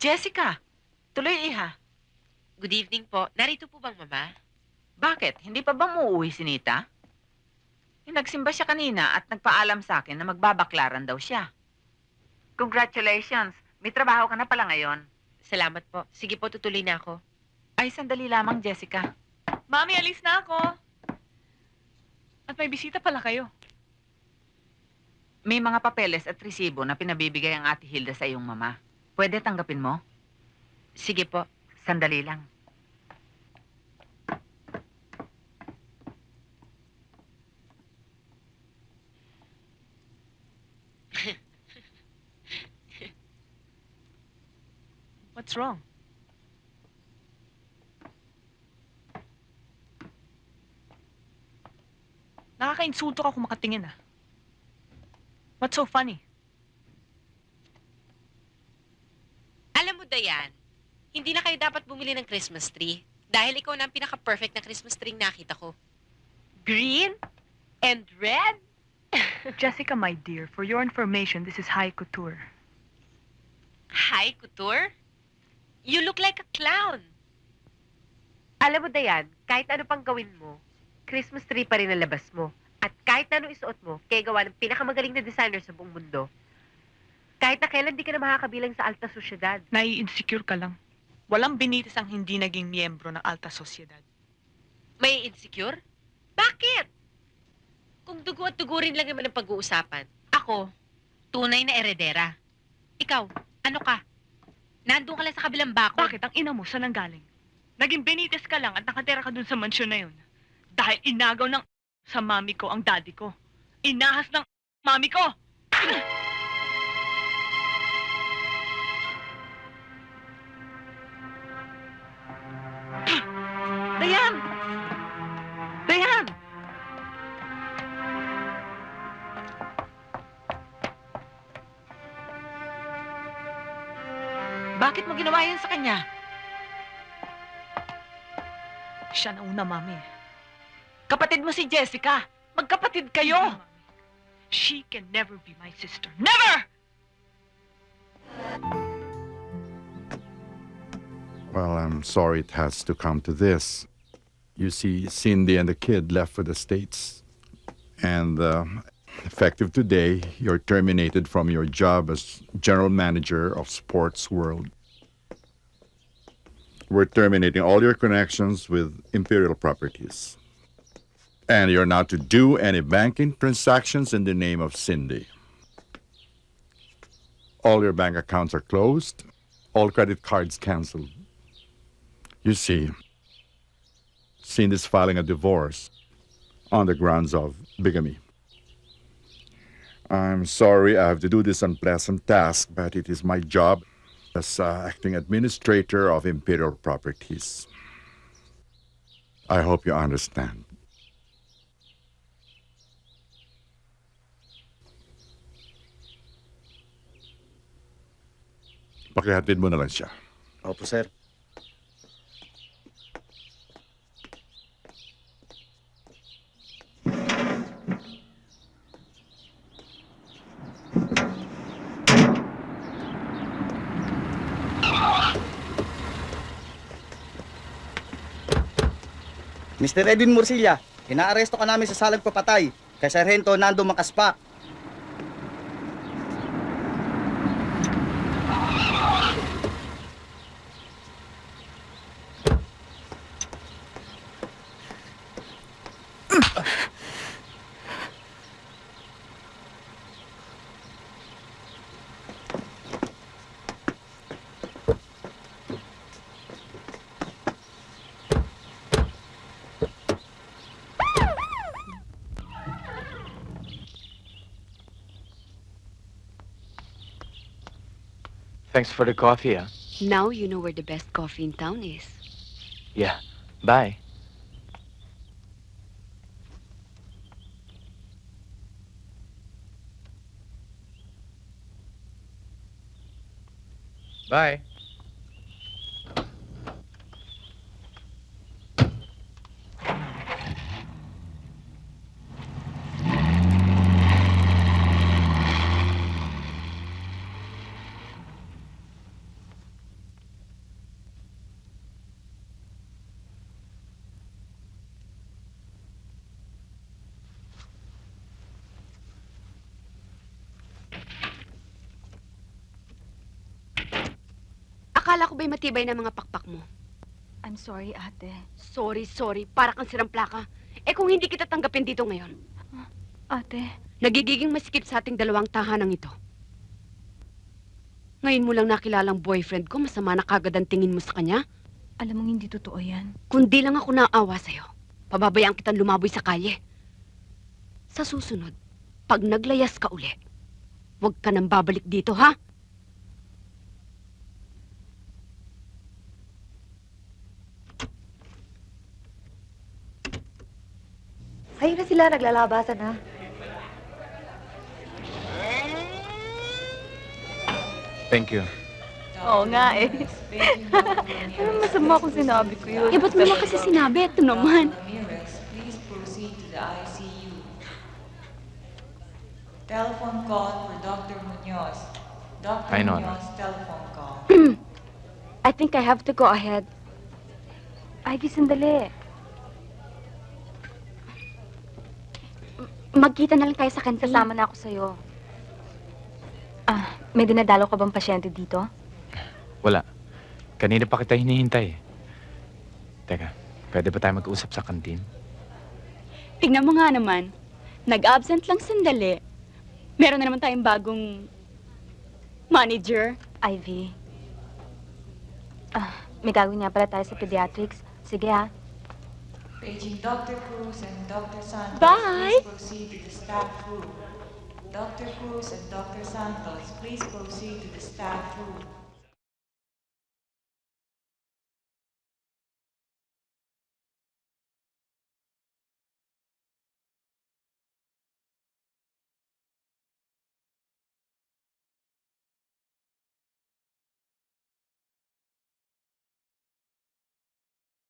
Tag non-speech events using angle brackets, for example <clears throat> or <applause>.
Jessica, tuloy iha. Good evening po. Narito po bang mama? Bakit? Hindi pa ba muuwi si Nita? Eh, nagsimba siya kanina at nagpaalam sa akin na magbabaklaran daw siya. Congratulations! May trabaho ka na pala ngayon. Salamat po. Sige po, tutuloy na ako. Ay, sandali lamang, Jessica. Mami, alis na ako. At may bisita pala kayo. May mga papeles at resibo na pinabibigay ang ate Hilda sa iyong mama. Pwede tanggapin mo? Sige po. Sandali lang. <laughs> What's wrong? Nakakainsulto ka kung makatingin ah. What's so funny? Alam mo, Dayan, hindi na kayo dapat bumili ng Christmas tree. Dahil ikaw na ang pinaka-perfect na Christmas tree nakita ko. Green and red? <laughs> Jessica, my dear, for your information, this is high couture. High couture? You look like a clown. Alam mo, Dayan, kahit ano pang gawin mo, Christmas tree pa rin ang labas mo. At kahit na ano isuot mo, kaya gawa ng pinakamagaling na designer sa buong mundo. Kahit na kailan di ka na makakabilang sa alta sosyedad. Nai-insecure ka lang. Walang binitis ang hindi naging miyembro ng alta sosyedad. May insecure? Bakit? Kung dugo at dugo rin lang naman ang pag-uusapan. Ako, tunay na eredera. Ikaw, ano ka? Nandun ka lang sa kabilang bako. Bakit ang ina mo sa nanggaling? Naging binitis ka lang at nakatira ka dun sa mansyon na yun. Dahil inagaw ng sa mami ko ang daddy ko. Inahas ng mami ko! <clears throat> Bakit mo ginawa yan sa kanya? Siya na una, mami. Kapatid mo si Jessica. Magkapatid kayo. She can never be my sister. Never! Well, I'm sorry it has to come to this. You see, Cindy and the kid left for the States. And uh, effective today, you're terminated from your job as general manager of Sports World. We're terminating all your connections with Imperial Properties. And you're not to do any banking transactions in the name of Cindy. All your bank accounts are closed, all credit cards canceled. You see, Cindy's filing a divorce on the grounds of bigamy. I'm sorry I have to do this unpleasant task, but it is my job as uh, acting administrator of Imperial Properties. I hope you understand. Pakihatid mo na lang siya. Opo, sir. Mr. Edwin Morcilla, inaaresto ka namin sa salag papatay kay Sargento Nando Makaspa. Thanks for the coffee, ah. Now you know where the best coffee in town is. Yeah. Bye. Bye. Akala ko ba'y matibay na mga pakpak mo? I'm sorry, ate. Sorry, sorry. Para kang sirang plaka. Eh kung hindi kita tanggapin dito ngayon, Ate, nagigiging masikip sa ating dalawang tahanang ito. Ngayon mo lang nakilalang boyfriend ko, masama na kagad ang tingin mo sa kanya? alam mong hindi totoo yan. Kundi lang ako naawa sa'yo. Pababayaan kitang lumaboy sa kalye. Sa susunod, pag naglayas ka uli, huwag ka nang babalik dito, ha? Ayun na sila, naglalabasan na. Thank you. Oo nga eh. Ano masama kung sinabi ko yun? Eh, ba't mo kasi sinabi? Ito naman. Please proceed to the ICU. Telephone call for Dr. Munoz. Dr. Hi, Nona. Munoz, telephone call. <clears throat> I think I have to go ahead. Ivy, sandali. Magkita na lang tayo sa kantin. Kasama na ako sa'yo. Ah, may dinadalo ka bang pasyente dito? Wala. Kanina pa kita hinihintay. Teka, pwede ba tayo mag-usap sa kantin? Tingnan mo nga naman. Nag-absent lang sandali. Meron na naman tayong bagong manager. Ivy. Ah, may gagawin nga pala tayo sa pediatrics. Sige ha. Paging Dr. Cruz and Dr. Santos. Bye. Please proceed to the staff room. Dr. Cruz and Dr. Santos, please proceed to the staff room.